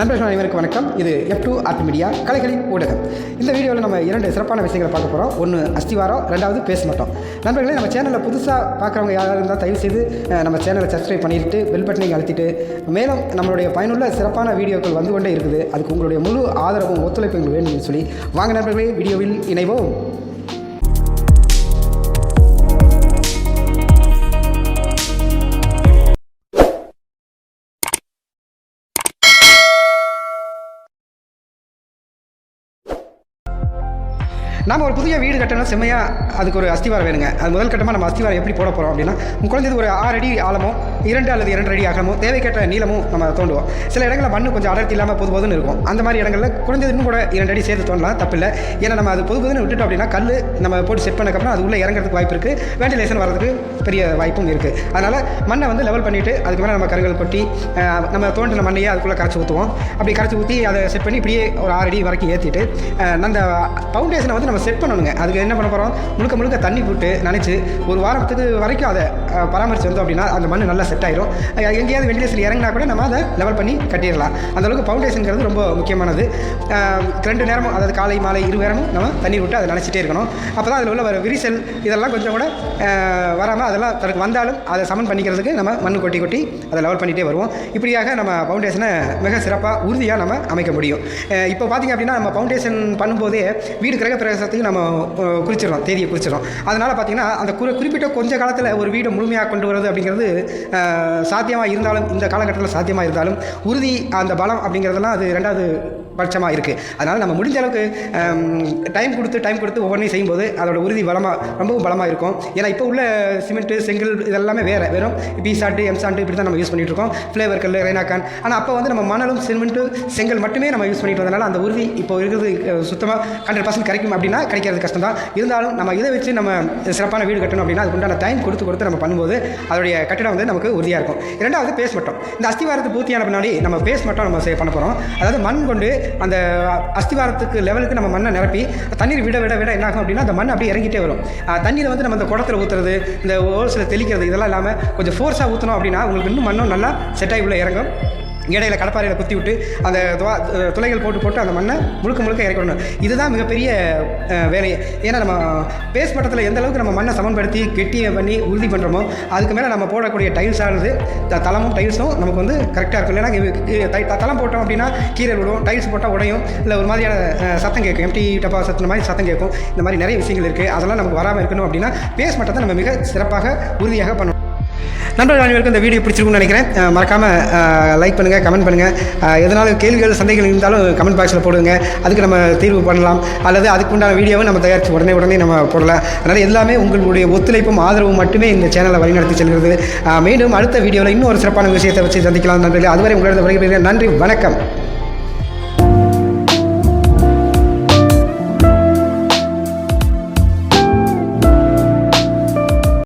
நண்பர்கள் அனைவருக்கும் வணக்கம். இது எஃப் டூ ஆர்ட் மீடியா கலைகளின் ஊடகம். இந்த வீடியோவில் நம்ம இரண்டு சிறப்பான விஷயங்களை பார்க்க போகிறோம் ஒன்று அஸ்திவாரம் ரெண்டாவது பேச மாட்டோம். நண்பர்களே நம்ம சேனலில் புதுசாக பார்க்குறவங்க யாராக இருந்தால் தயவு செய்து நம்ம சேனலை சப்ஸ்கிரைப் பண்ணிட்டு பெல் பட்டனை அழுத்திட்டு மேலும் நம்மளுடைய பயனுள்ள சிறப்பான வீடியோக்கள் வந்து கொண்டே இருக்குது. அதுக்கு உங்களுடைய முழு ஆதரவும் ஒத்துழைப்பு எங்களுக்கு வேண்டும் சொல்லி வாங்க நண்பர்களே வீடியோவில் இணைவோம். நாம் ஒரு புதிய வீடு கட்டணும் செம்மையாக அதுக்கு ஒரு அஸ்திவாரம் வேணுங்க. அது முதல் கட்டமாக நம்ம அஸ்திவாரம் எப்படி போட போகிறோம் அப்படின்னா குழந்தைது ஒரு ஆறு அடி ஆழமோ இரண்டு அல்லது இரண்டு அடி அகலமோ தேவைக்கேற்ற நீளமும் நம்ம தோண்டுவோம். சில இடங்களில் மண்ணு கொஞ்சம் அடர்த்தி இல்லாமல் பொது போதுன்னு இருக்கும். அந்த மாதிரி இடங்களில் குறைஞ்சது இன்னும் கூட இரண்டு அடி சேர்த்து தோண்டலாம் தப்பில்லை. ஏன்னா நம்ம அது பொது புதுன்னு விட்டுட்டோம் அப்படின்னா கல் நம்ம போட்டு செட் பண்ணக்கப்புறம் அது உள்ளே இறங்குறதுக்கு வாய்ப்பு இருக்குது வெண்டிலேஷன் வரதுக்கு பெரிய வாய்ப்பும் இருக்குது அதனால் மண்ணை வந்து லெவல் பண்ணிவிட்டு அதுக்கு மேலே நம்ம கருங்கல் கொட்டி நம்ம தோண்டின மண்ணையே அதுக்குள்ளே கரைச்சி ஊற்றுவோம் அப்படி கரைச்சி ஊற்றி அதை செட் பண்ணி இப்படியே ஒரு ஆறு அடி வரைக்கும் ஏற்றிட்டு அந்த ஃபவுண்டேஷனை வந்து நம்ம செட் பண்ணணுங்க. அதுக்கு என்ன பண்ண போகிறோம் முழுக்க முழுக்க தண்ணி போட்டு நினச்சி ஒரு வாரத்துக்கு வரைக்கும் அதை பராமரித்து வந்தோம் அப்படின்னா அந்த மண் நல்லா செட் ஆயிரும். எங்கேயாவது வெண்டிலேஷன் இறங்கினா கூட நம்ம அதை லெவல் பண்ணி கட்டிடலாம். அந்தளவுக்கு ஃபவுண்டேஷனுங்கிறது ரொம்ப முக்கியமானது. ரெண்டு நேரமும் அதாவது காலை மாலை இரு நேரமும் நம்ம தண்ணி விட்டு அதை நினச்சிட்டே இருக்கணும். அப்போ தான் அதில் உள்ள வர விரிசல் இதெல்லாம் கொஞ்சம் கூட வராமல் அதெல்லாம் தனக்கு வந்தாலும் அதை சமன் பண்ணிக்கிறதுக்கு நம்ம மண் கொட்டி கொட்டி அதை லெவல் பண்ணிகிட்டே வருவோம். இப்படியாக நம்ம ஃபவுண்டேஷனை மிக சிறப்பாக உறுதியாக நம்ம அமைக்க முடியும். இப்போ பார்த்திங்க அப்படின்னா நம்ம ஃபவுண்டேஷன் பண்ணும்போதே வீடு கிரக பிரவேசத்தையும் நம்ம குறிச்சிடறோம் குறிச்சிடுறோம் தேதியை குறிச்சிடுறோம் அதனால் பார்த்திங்கன்னா அந்த குறி குறிப்பிட்ட கொஞ்ச காலத்தில் ஒரு வீடை முழுமையாக கொண்டு வரது அப்படிங்கிறது சாத்தியமாக இருந்தாலும் இந்த காலகட்டத்தில் சாத்தியமாக இருந்தாலும் உறுதி அந்த பலம் அப்படிங்கிறதெல்லாம் அது ரெண்டாவது பட்சமாக இருக்குது அதனால் நம்ம முடிஞ்ச அளவுக்கு டைம் கொடுத்து டைம் கொடுத்து ஒவ்வொன்றையும் செய்யும்போது அதோட உறுதி பலமாக ரொம்பவும் பலமாக இருக்கும். ஏன்னா இப்போ உள்ள சிமெண்ட்டு செங்கல் இதெல்லாமே வேறு வெறும் பி சாட்டு எம் சாட்டு இப்படி தான் நம்ம யூஸ் பண்ணிகிட்டு இருக்கோம். ஃப்ளேவர் கல் ரெய்னாக்கான் ஆனால் அப்போ வந்து நம்ம மணலும் சிமெண்ட்டு செங்கல் மட்டுமே நம்ம யூஸ் பண்ணிட்டு வந்தனால அந்த உறுதி இப்போ இருக்கிறது சுத்தமாக ஹண்ட்ரட் பர்சன்ட் கிடைக்கும் அப்படின்னா கிடைக்கிறது கஷ்டம் தான் இருந்தாலும் நம்ம இதை வச்சு நம்ம சிறப்பான வீடு கட்டணும் அப்படின்னா அதுக்கு உண்டான டைம் கொடுத்து கொடுத்து நம்ம பண்ணும்போது அதோடைய கட்டிடம் வந்து நமக்கு உறுதியாக இருக்கும். இரண்டாவது பேஸ் மட்டும் இந்த அஸ்திவாரத்து பூர்த்தியான பின்னாடி நம்ம பேஸ் மட்டும் நம்ம பண்ண போகிறோம் அதாவது மண் கொண்டு அந்த அஸ்திவாரத்துக்கு லெவலுக்கு நம்ம மண்ணை நிரப்பி தண்ணீர் விட விட விட என்ன ஆகும் அப்படின்னா அந்த மண் அப்படியே இறங்கிட்டே வரும். தண்ணீரை வந்து நம்ம இந்த குடத்துல ஊற்றுறது இந்த ஓல்ஸில் தெளிக்கிறது இதெல்லாம் இல்லாமல் கொஞ்சம் ஃபோர்ஸாக ஊற்றணும் அப்படின்னா உங்களுக்கு இன்னும் மண்ணும் நல்லா செட் ஆகி உள்ள இறங்கும். இடையில கடப்பாறையில் குத்தி விட்டு அந்த துவா துளைகள் போட்டு போட்டு அந்த மண்ணை முழுக்க முழுக்க இறக்கணும் இதுதான் மிகப்பெரிய வேலை. ஏன்னா நம்ம பேஸ் மட்டத்தில் எந்த அளவுக்கு நம்ம மண்ணை சமன்படுத்தி கெட்டியை பண்ணி உறுதி பண்ணுறோமோ அதுக்கு மேலே நம்ம போடக்கூடிய டைல்ஸ் ஆனது த- தளமும் டைல்ஸும் நமக்கு வந்து கரெக்டாக இருக்கும். இல்லைன்னா தளம் போட்டோம் அப்படின்னா கீரை விடும் டைல்ஸ் போட்டால் உடையும் இல்லை ஒரு மாதிரியான சத்தம் கேட்கும். எம்டி டப்பா சத்தின மாதிரி சத்தம் கேட்கும். இந்த மாதிரி நிறைய விஷயங்கள் இருக்குது அதெல்லாம் நமக்கு வராமல் இருக்கணும் அப்படின்னா பேஸ் மட்டத்தை நம்ம மிக சிறப்பாக உறுதியாக பண்ணணும். நண்பர்கள் அனைவருக்கும் இந்த வீடியோ பிடிச்சிருக்கும்னு நினைக்கிறேன். மறக்காமல் லைக் பண்ணுங்கள் கமெண்ட் பண்ணுங்கள் எதனாலும் கேள்விகள் சந்தேகங்கள் இருந்தாலும் கமெண்ட் பாக்ஸில் போடுங்க. அதுக்கு நம்ம தீர்வு பண்ணலாம். அல்லது அதுக்கு உண்டான வீடியோவை நம்ம தயாரித்து உடனே உடனே நம்ம போடலாம். அதனால் எல்லாமே உங்களுடைய ஒத்துழைப்பும் ஆதரவும் மட்டுமே இந்த சேனலை வழிநடத்தி செல்கிறது. மீண்டும் அடுத்த வீடியோவில் இன்னும் ஒரு சிறப்பான விஷயத்தை வச்சு சந்திக்கலாம் நண்பர்களே. அதுவரை உங்களோட வருகிறேன் நன்றி வணக்கம்.